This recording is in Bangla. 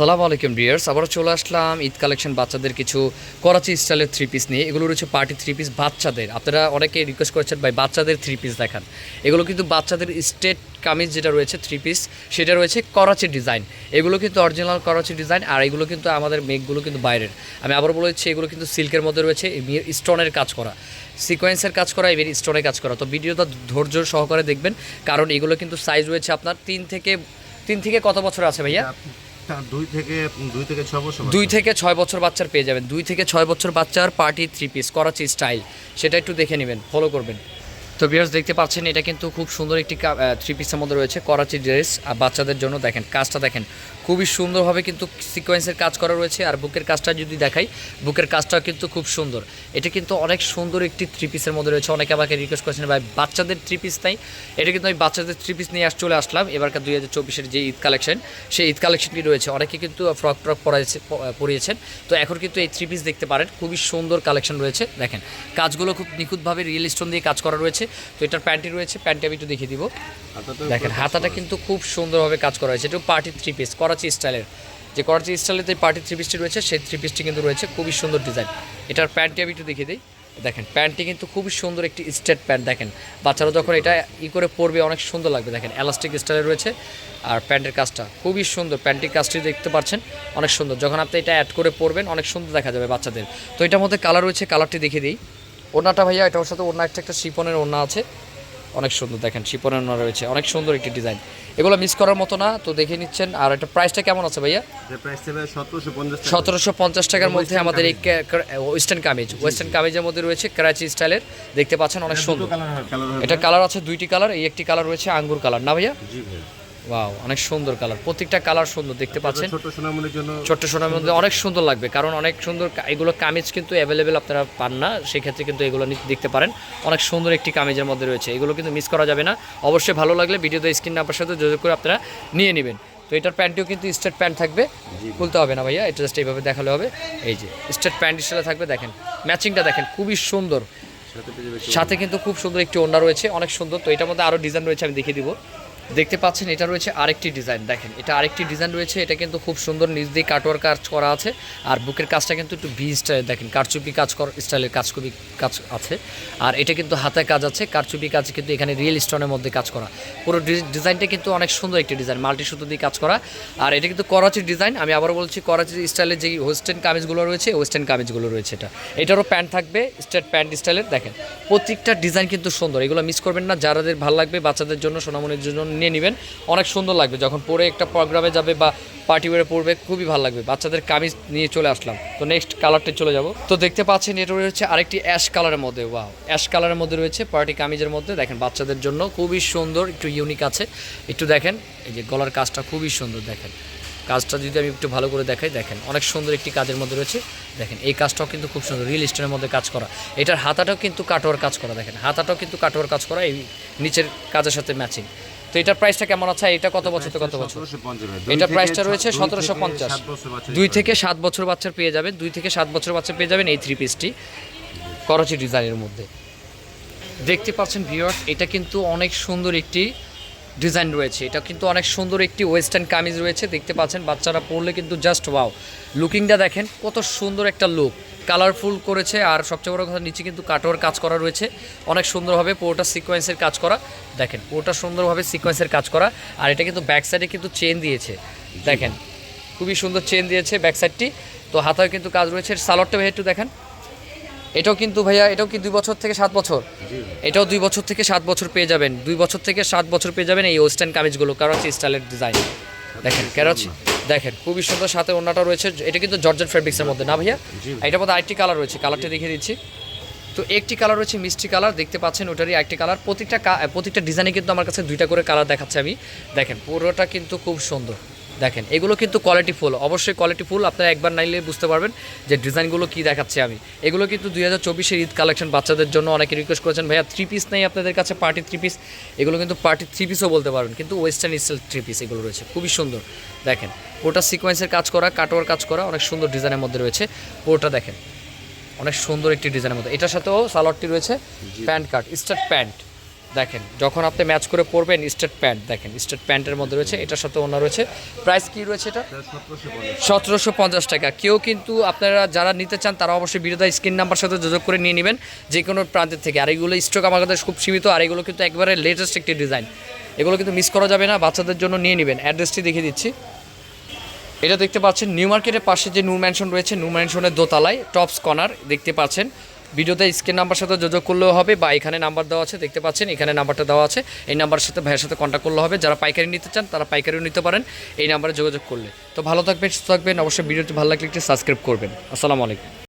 সালাম আলাইকুম ডিয়ার্স আবারও চলে আসলাম ঈদ কালেকশন বাচ্চাদের কিছু করাচি স্টাইলের থ্রি পিস নিয়ে। এগুলো রয়েছে পার্টি থ্রি পিস বাচ্চাদের। আপনারা অনেকে রিকোয়েস্ট করেছেন, ভাই, বাচ্চাদের থ্রি পিস দেখান। এগুলো কিন্তু বাচ্চাদের স্টেট কামিজ যেটা রয়েছে থ্রি পিস সেটা রয়েছে করাচি ডিজাইন এগুলো কিন্তু অরিজিনাল করাচি ডিজাইন আর এগুলো কিন্তু আমাদের মেঘগুলো কিন্তু বাইরের। আমি আবার বলেছি এগুলো কিন্তু সিল্কের মধ্যে রয়েছে স্টোনের কাজ করা। সিকোয়েন্সের কাজ করা, এবার স্টোনের কাজ করা। তো ভিডিওটা ধৈর্য সহকারে দেখবেন, কারণ এগুলো কিন্তু সাইজ রয়েছে আপনার তিন থেকে তিন থেকে কত বছর আছে ভাইয়া? দুই থেকে বছর দুই থেকে ছয় বছর বাচ্চার পেয়ে যাবেন। দুই থেকে ছয় বছর বাচ্চার party three piece, Karachi style. সেটা একটু দেখে নেবেন ফলো করবেন। তো বিয়ার্স দেখতে পাচ্ছেন, এটা কিন্তু খুব সুন্দর একটি থ্রি পিসের মধ্যে রয়েছে করাচি ড্রেস। আর বাচ্চাদের জন্য দেখেন, কাজটা দেখেন, খুবই সুন্দরভাবে কিন্তু সিকোয়েন্সের কাজ করা রয়েছে। আর বুকের কাজটা যদি দেখাই বুকের কাজটাও কিন্তু খুব সুন্দর। এটা কিন্তু অনেক সুন্দর একটি থ্রি পিসের মধ্যে রয়েছে। অনেকে আমাকে রিকোয়েস্ট করেছেন, ভাই, বাচ্চাদের থ্রি পিস তাই এটা কিন্তু আমি বাচ্চাদের থ্রি পিস নিয়ে আস চলে আসলাম। এবারকার দুই হাজার চব্বিশের যে ঈদ কালেকশন সেই ঈদ কালেকশনটি রয়েছে। অনেকে কিন্তু ফ্রক ট্রক পরাইছে পরিয়েছেন। তো এখন কিন্তু এই থ্রি পিস দেখতে পারেন। খুবই সুন্দর কালেকশন রয়েছে। দেখেন, কাজগুলো খুব নিখুঁতভাবে রিয়েল স্টোন দিয়ে কাজ করা রয়েছে। তো এটার প্যান্টটি রয়েছে প্যান্টটি আমি একটু দেখিয়ে দিব। দেখেন হাতাটা কিন্তু খুব সুন্দরভাবে কাজ করা হয়েছে। এটা পার্টি থ্রি পিস করাচি স্টাইলের। যে করাচি স্টাইলের যে পার্টি থ্রি পিসটি রয়েছে সেই থ্রি পিসটি কিন্তু রয়েছে। খুবই সুন্দর ডিজাইন। এটার প্যান্টটি আমি একটু দেখিয়ে দিই। দেখেন প্যান্টটি কিন্তু খুবই সুন্দর একটি স্টেট প্যান্ট দেখেন। বাচ্চারা যখন এটা ই করে পরবে অনেক সুন্দর লাগবে। দেখেন এলাস্টিক স্টাইলে রয়েছে। আর প্যান্টের কাজটা খুবই সুন্দর। প্যান্টের কাজটি দেখতে পাচ্ছেন অনেক সুন্দর। যখন আপনি এটা অ্যাড করে পরবেন অনেক সুন্দর দেখা যাবে বাচ্চাদের। তো এটার মধ্যে কালার রয়েছে কালারটি দেখিয়ে দিই। ওনাটা ভাইয়া এটা এটার সাথে ওনা একটা একটা শিপনের ওনা আছে। অনেক সুন্দর দেখেন শিপনের ওনা রয়েছে। অনেক সুন্দর একটি ডিজাইন। এগুলো মিস করার মতো না তো দেখে নিচ্ছেন। আর এটা প্রাইসটা কেমন আছে ভাইয়া? সতেরোশো পঞ্চাশ টাকার মধ্যে আমাদের এই ওয়েস্টার্ন কামিজ ওয়েস্টার্ন কামিজের মধ্যে রয়েছে করাচি স্টাইলের দেখতে পাচ্ছেন অনেক সুন্দর। এটা কালার আছে দুইটি কালার এই একটি কালার রয়েছে আঙ্গুর কালার না ভাইয়া। ওয়াও অনেক সুন্দর কালার প্রত্যেকটা কালার সুন্দর দেখতে পাচ্ছেন? ছোট সোনামণির জন্য ছোট্ট সোনার মধ্যে অনেক সুন্দর লাগবে কারণ অনেক সুন্দর এগুলো কামিজ কিন্তু অ্যাভেলেবেল আপনারা পান না সেক্ষেত্রে কিন্তু এগুলো দেখতে পারেন। অনেক সুন্দর একটি কামিজের মধ্যে রয়েছে এগুলো কিন্তু মিস করা যাবে না। অবশ্যই ভালো লাগলে ভিডিওতে স্ক্রিন নাম্বার সাথে যোগাযোগ করে আপনারা নিয়ে নেবেন। তো এটার প্যান্টটিও কিন্তু স্ট্রেট প্যান্ট থাকবে খুলতে হবে না ভাইয়া এটা জাস্ট এইভাবে দেখালে হবে। এই যে স্ট্রেট প্যান্ট স্টাইলে থাকবে দেখেন ম্যাচিংটা দেখেন খুবই সুন্দর। সাথে সাথে কিন্তু খুব সুন্দর একটি ওড়না রয়েছে অনেক সুন্দর। তো এটার মধ্যে আরও ডিজাইন রয়েছে আমি দেখিয়ে দিব। দেখতে পাচ্ছেন, এটা রয়েছে আরেকটি ডিজাইন। দেখেন, এটা আরেকটি ডিজাইন রয়েছে, এটা কিন্তু খুব সুন্দর নিজ দিয়ে কাটোয়ার কাজ করা আছে, আর বুকের কাজটা কিন্তু একটু ভি স্টাইল দেখেন, কারচুপি কাজ কর স্টাইলের কাজকুপি কাজ আছে, আর এটা কিন্তু হাতে কাজ আছে, কারচুপি কাজ কিন্তু এখানে রিয়েল স্টোনের মধ্যে কাজ করা। পুরো ডিজাইনটা কিন্তু অনেক সুন্দর একটি ডিজাইন মাল্টি সুতো দিয়ে কাজ করা, আর এটা কিন্তু করাচির ডিজাইন আমি আবার বলছি, করাচি স্টাইলের যে ওয়েস্টার্ন কামিজগুলো রয়েছে ওয়েস্টার্ন কামিজগুলো রয়েছে এটা। এটারও প্যান্ট থাকবে স্ট্রেট প্যান্ট স্টাইলের দেখেন, প্রত্যেকটা ডিজাইন কিন্তু সুন্দর, এগুলো মিস করবেন না যাদের ভালো লাগবে, বাচ্চাদের জন্য সোনামনির জন্য নিয়ে নেবেন। অনেক সুন্দর লাগবে। যখন পরে একটা প্রোগ্রামে যাবে বা পার্টি ওয়ারে পড়বে খুবই ভালো লাগবে। বাচ্চাদের কামিজ নিয়ে চলে আসলাম। তো নেক্সট কালারটা চলে যাব। তো দেখতে পাচ্ছেন, এটা রয়েছে আরেকটি অ্যাশ কালারের মধ্যে। ওয়াও অ্যাশ কালারের মধ্যে রয়েছে পার্টি কামিজের মধ্যে। দেখেন, বাচ্চাদের জন্য খুবই সুন্দর, একটু ইউনিক আছে। একটু দেখেন, এই যে গলার কাজটা খুবই সুন্দর, দেখেন। কাজটা যদি আমি একটু ভালো করে দেখাই, দেখেন, অনেক সুন্দর একটি কাজের মধ্যে রয়েছে। দেখেন, এই কাজটাও কিন্তু খুব সুন্দর রিয়েল স্টোনের মধ্যে কাজ করা। এটার হাতাটাও কিন্তু কাটোয়ার কাজ করা, দেখেন। হাতাটাও কিন্তু কাটোয়ার কাজ করা, এই নিচের কাজের সাথে ম্যাচিং তো এটার প্রাইসটা কেমন আছে? এটা কত বছর তো কত বছর? 1750 এটা প্রাইসটা রয়েছে সতেরোশো পঞ্চাশ। দুই থেকে সাত বছর বাচ্চার পেয়ে যাবেন, দুই থেকে সাত বছর বাচ্চা পেয়ে যাবেন এই থ্রি পিসটি করাচি ডিজাইনের মধ্যে। দেখতে পাচ্ছেন ভিউয়ার্স এটা কিন্তু অনেক সুন্দর একটি ডিজাইন রয়েছে। এটা কিন্তু অনেক সুন্দর একটি ওয়েস্টার্ন কামিজ রয়েছে। দেখতে পাচ্ছেন, বাচ্চারা পরলে কিন্তু জাস্ট ওয়াও। লুকিংটা দেখেন, কত সুন্দর একটা লুক। কালারফুল করেছে আর সবচেয়ে বড় কথা, নিচে কিন্তু কাটোয়ার কাজ করা রয়েছে। অনেক সুন্দরভাবে পুরোটা সিকোয়েন্সের কাজ করা। দেখেন, পুরোটা সুন্দরভাবে সিকোয়েন্সের কাজ করা। আর এটা কিন্তু ব্যাক সাইডে কিন্তু চেন দিয়েছে। দেখেন, খুবই সুন্দর চেন দিয়েছে ব্যাক সাইডটি। তো হাতায় কিন্তু কাজ রয়েছে। সালোয়ারটা ভাই একটু দেখেন এটাও কিন্তু ভাইয়া এটাও কি দুই বছর থেকে সাত বছর? এটাও দুই বছর থেকে সাত বছর পেয়ে যাবেন। দুই বছর থেকে সাত বছর পেয়ে যাবেন এই ওয়েস্টার্ন কামিজগুলো কারাচি স্টাইলের ডিজাইন দেখেন কারাচি দেখেন খুবই সুন্দর সাথে অন্যটা রয়েছে। এটা কিন্তু জর্জেট ফেব্রিক্সের মধ্যে না ভাইয়া। এটার মধ্যে আরেকটি কালার রয়েছে কালারটা দেখিয়ে দিচ্ছি। তো একটি কালার রয়েছে মিষ্টি কালার দেখতে পাচ্ছেন ওটারই একটি কালার প্রতিটা প্রত্যেকটা ডিজাইনে কিন্তু আমার কাছে দুইটা করে কালার দেখাচ্ছে আমি। দেখেন পুরোটা কিন্তু খুব সুন্দর। দেখেন এগুলো কিন্তু কোয়ালিটি ফুল অবশ্যই কোয়ালিটি ফুল আপনারা একবার নাইলে বুঝতে পারবেন যে ডিজাইনগুলো কি দেখাচ্ছে আমি। এগুলো কিন্তু দুই হাজার চব্বিশের ঈদ কালেকশন বাচ্চাদের জন্য অনেকে রিকোয়েস্ট করেছেন ভাইয়া থ্রি পিস নেই আপনাদের কাছে পার্টি থ্রি পিস এগুলো কিন্তু পার্টি থ্রি পিসও বলতে পারবেন কিন্তু ওয়েস্টার্ন স্টাইল থ্রি পিস এগুলো রয়েছে খুবই সুন্দর। দেখেন পুরোটা সিকোয়েন্সের কাজ করা কাটোয়ার কাজ করা অনেক সুন্দর ডিজাইনের মধ্যে রয়েছে। পুরোটা দেখেন অনেক সুন্দর একটি ডিজাইনের মধ্যে। এটার সাথেও সালোয়ারটি রয়েছে প্যান্ট কাট স্টার্ট প্যান্ট দেখেন, যখন আপনি ম্যাচ করে পরবেন স্টেট প্যান্ট, দেখেন, স্টেট প্যান্টের মধ্যে রয়েছে এটার সাথে অন্য রয়েছে। প্রাইস কি রয়েছে এটা? সতেরোশো পঞ্চাশ টাকা। কেউ কিন্তু আপনারা যারা নিতে চান, তারা অবশ্যই বিরোধী স্ক্রিন নাম্বার সাথে যোগাযোগ করে নিয়ে নেবেন, যে কোনো প্রান্তের থেকে। আর এগুলো স্টক আমাদের কাছে খুব সীমিত, আর এগুলো কিন্তু একবারে লেটেস্ট একটি ডিজাইন এগুলো কিন্তু মিস করা যাবে না, বাচ্চাদের জন্য নিয়ে নেবেন। অ্যাড্রেসটি দেখিয়ে দিচ্ছি। এটা দেখতে পাচ্ছেন, নিউ মার্কেটের পাশে যে নূর ম্যানশন রয়েছে, নূর ম্যানশনের দোতলায় টপস কর্নার দেখতে পাচ্ছেন। ভিডিওতে স্ক্রিন নাম্বার সাথে যোগাযোগ করলেও হবে বা এখানে নাম্বার দেওয়া আছে, দেখতে পাচ্ছেন, এখানে নাম্বারটা দেওয়া আছে। এই নাম্বারের সাথে ভাইয়ের সাথে কন্ট্যাক্ট করলে হবে। যারা পাইকারি নিতে চান, তারা পাইকারিও নিতে পারেন। এই নাম্বারে যোগাযোগ করলে। তো ভালো থাকবেন, সুস্থ থাকবেন। অবশ্যই ভিডিওটি ভালো লাগলে একটু সাবস্ক্রাইব করবেন। আসসালামু আলাইকুম।